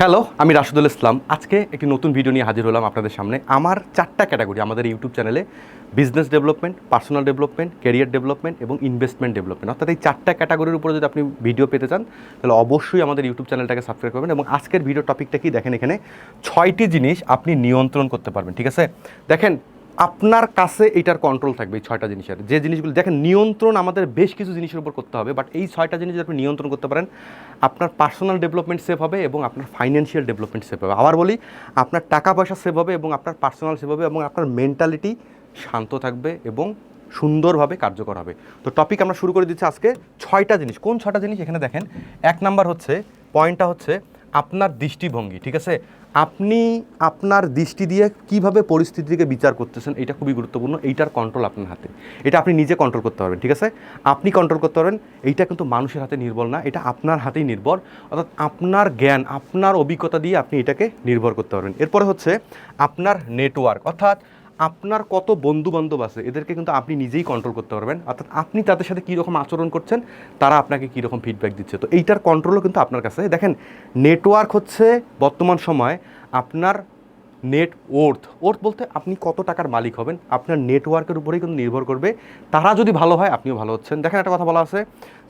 Hello, আমি রাশুদুল ইসলাম। আজকে একটি নতুন ভিডিও নিয়ে হাজির হলাম আপনাদের সামনে। আমার চারটা ক্যাটাগরি আমাদের ইউটিউব চ্যানেলে business development personal development career development এবং ইনভেস্টমেন্ট ডেভেলপমেন্ট অর্থাৎ এই চারটা ক্যাটাগরির উপরে যদি আপনি ভিডিও পেতে চান, তাহলে অবশ্যই আমাদের ইউটিউব চ্যানেলটাকে সাবস্ক্রাইব করবেন এবং আজকের ভিডিও টপিকটা কি? দেখেন এখানে ছয়টি জিনিস আপনি নিয়ন্ত্রণ করতে পারবেন, ঠিক আছে? দেখেন আপনার কাছে এটার কন্ট্রোল থাকবে এই ছয়টা জিনিসের। যে জিনিসগুলো দেখেন, নিয়ন্ত্রণ আমাদের বেশ কিছু জিনিসের উপর করতে হবে বাট এই ছয়টা জিনিস আপনি নিয়ন্ত্রণ করতে পারেন, আপনার পার্সোনাল ডেভেলপমেন্ট সেভ হবে এবং আপনার ফাইন্যান্সিয়াল ডেভেলপমেন্ট সেভ হবে। আবার বলি, আপনার টাকা পয়সা সেভ হবে এবং আপনার পার্সোনাল সেভ হবে এবং আপনার মেন্টালিটি শান্ত থাকবে এবং সুন্দরভাবে কার্যকর হবে। তো টপিক আমরা শুরু করে দিচ্ছি আজকে ছয়টা জিনিস। কোন ছয়টা জিনিস? এখানে দেখেন, এক নাম্বার হচ্ছে পয়েন্টটা হচ্ছে আপনার দৃষ্টিভঙ্গি, ঠিক আছে? আপনি আপনার দৃষ্টি দিয়ে কীভাবে পরিস্থিতিকে বিচার করতেছেন, এটা খুবই গুরুত্বপূর্ণ। এইটার কন্ট্রোল আপনার হাতে। এটা আপনি নিজে কন্ট্রোল করতে পারবেন, ঠিক আছে? আপনি কন্ট্রোল করতে পারবেন, এইটা কিন্তু মানুষের হাতে নির্ভর না, এটা আপনার হাতেই নির্ভর। অর্থাৎ আপনার জ্ঞান, আপনার অভিজ্ঞতা দিয়ে আপনি এটাকে নির্ভর করতে পারবেন। এরপরে হচ্ছে আপনার নেটওয়ার্ক অর্থাৎ আপনার কত বন্ধু বান্ধব আছে, এদেরকে কিন্তু আপনি নিজেই কন্ট্রোল করতে পারবেন। অর্থাৎ আপনি তাদের সাথে কীরকম আচরণ করছেন, তারা আপনাকে কীরকম ফিডব্যাক দিচ্ছে। তো এইটার কন্ট্রোলও কিন্তু আপনার কাছে। দেখেন নেটওয়ার্ক হচ্ছে বর্তমান সময় আপনার নেট ওর্থ ওর্থ বলতে আপনি কত টাকার মালিক হবেন, আপনার নেটওয়ার্কের উপরেই কিন্তু নির্ভর করবে। তারা যদি ভালো হয়, আপনিও ভালো হচ্ছেন। দেখেন একটা কথা বলা আছে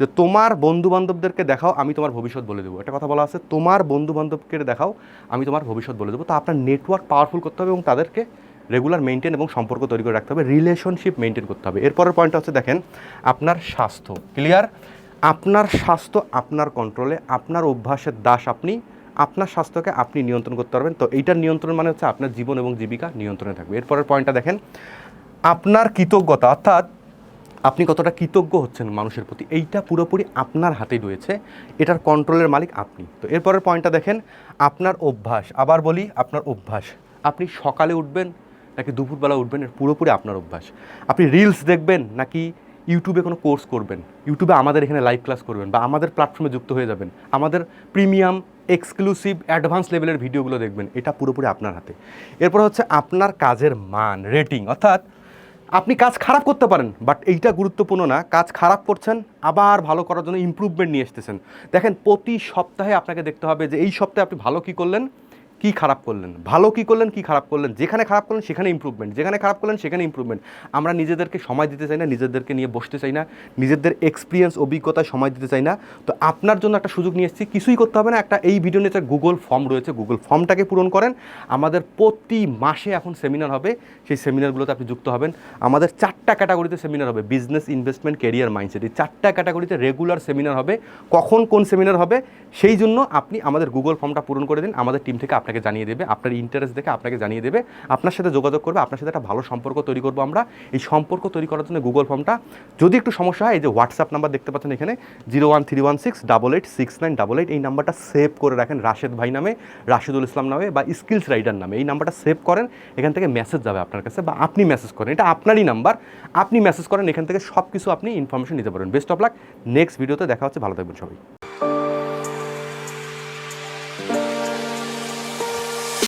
যে, তোমার বন্ধু বান্ধবদেরকে দেখাও, আমি তোমার ভবিষ্যৎ বলে দেবো। একটা কথা বলা আছে, তোমার বন্ধু বান্ধবকে দেখাও, আমি তোমার ভবিষ্যৎ বলে দেবো। তো আপনার নেটওয়ার্ক পাওয়ারফুল করতে হবে এবং তাদেরকে রেগুলার মেনটেন এবং সম্পর্ক তৈরি করে রাখতে হবে রিলেশনশিপ মেনটেন করতে হবে। এরপরের পয়েন্টটা হচ্ছে দেখেন, আপনার স্বাস্থ্য। ক্লিয়ার আপনার স্বাস্থ্য আপনার কন্ট্রোলে আপনার অভ্যাসের দাস আপনি, আপনার স্বাস্থ্যকে আপনি নিয়ন্ত্রণ করতে পারবেন। তো এইটার নিয়ন্ত্রণ মানে হচ্ছে আপনার জীবন এবং জীবিকা নিয়ন্ত্রণে থাকবে। এরপরের পয়েন্টটা দেখেন, আপনার কৃতজ্ঞতা, অর্থাৎ আপনি কতটা কৃতজ্ঞ হচ্ছেন মানুষের প্রতি, এইটা পুরোপুরি আপনার হাতেই রয়েছে। এটার কন্ট্রোলের মালিক আপনি। তো এরপরের পয়েন্টটা দেখেন, আপনার অভ্যাস, আবার বলি আপনার অভ্যাস। আপনি সকালে উঠবেন নাকি দুপুরবেলা উঠবেন এর পুরোপুরি আপনার অভ্যাস। আপনি রিলস দেখবেন নাকি ইউটিউবে কোনো কোর্স করবেন ইউটিউবে আমাদের এখানে লাইভ ক্লাস করবেন বা আমাদের প্ল্যাটফর্মে যুক্ত হয়ে যাবেন, আমাদের প্রিমিয়াম এক্সক্লুসিভ অ্যাডভান্স লেভেলের ভিডিওগুলো দেখবেন, এটা পুরোপুরি আপনার হাতে। এরপর হচ্ছে আপনার কাজের মান রেটিং অর্থাৎ আপনি কাজ খারাপ করতে পারেন বাট এইটা গুরুত্বপূর্ণ না, কাজ খারাপ করছেন, আবার ভালো করার জন্য ইমপ্রুভমেন্ট নিয়ে এসতেছেন দেখেন, প্রতি সপ্তাহে আপনাকে দেখতে হবে যে এই সপ্তাহে আপনি ভালো কী করলেন কি খারাপ করলেন? ভালো কি করলেন, কি খারাপ করলেন? যেখানে খারাপ করলেন, সেখানে ইমপ্রুভমেন্ট যেখানে খারাপ করলেন, সেখানে ইম্প্রুভমেন্ট আমরা নিজেদেরকে সময় দিতে চাই না, নিজেদেরকে নিয়ে বসতে চাই না, নিজেদের এক্সপিরিয়েন্স অভিজ্ঞতায় সময় দিতে চাই না। তো আপনার জন্য একটা সুযোগ নিয়ে এসেছি, কিছুই করতে হবে না। একটা এই ভিডিও নিয়ে গুগল ফর্ম রয়েছে গুগল ফর্মটাকে পূরণ করেন। আমাদের প্রতি মাসে এখন সেমিনার হবে, সেই সেমিনারগুলোতে আপনি যুক্ত হবেন। আমাদের চারটা ক্যাটাগরিতে সেমিনার হবে বিজনেস ইনভেস্টমেন্ট কেরিয়ার মাইন্ডসেট এই চারটা ক্যাটাগরিতে রেগুলার সেমিনার হবে। কখন কোন সেমিনার হবে, সেই জন্য আপনি আমাদের গুগল ফর্মটা পূরণ করে দিন। আমাদের টিম থেকে আপনাকে জানিয়ে দেবে, আপনার ইন্টারেস্ট দেখে আপনাকে জানিয়ে দেবে, আপনার সাথে যোগাযোগ করবে, আপনার সাথে একটা ভালো সম্পর্ক তৈরি করব আমরা। এই সম্পর্ক তৈরি করার জন্য গুগল ফর্মটা যদি একটু সমস্যা হয়, এই যে হোয়াটসঅ্যাপ নাম্বার দেখতে পাচ্ছেন এখানে zero one three one six double eight six nine double eight এই নাম্বারটা সেভ করে রাখেন রাশেদ ভাই নামে, রাশেদুল ইসলাম নামে বা স্কিলস রাইডার নামে। এই নাম্বারটা সেভ করেন, এখান থেকে মেসেজ যাবে আপনার কাছে বা আপনি মেসেজ করেন। এটা আপনারই নাম্বার আপনি মেসেজ করেন, এখান থেকে সব কিছু আপনি ইনফরমেশন নিতে পারেন বেস্ট অফ লাক নেক্সট ভিডিওতে দেখা হচ্ছে, ভালো থাকবেন সবাই।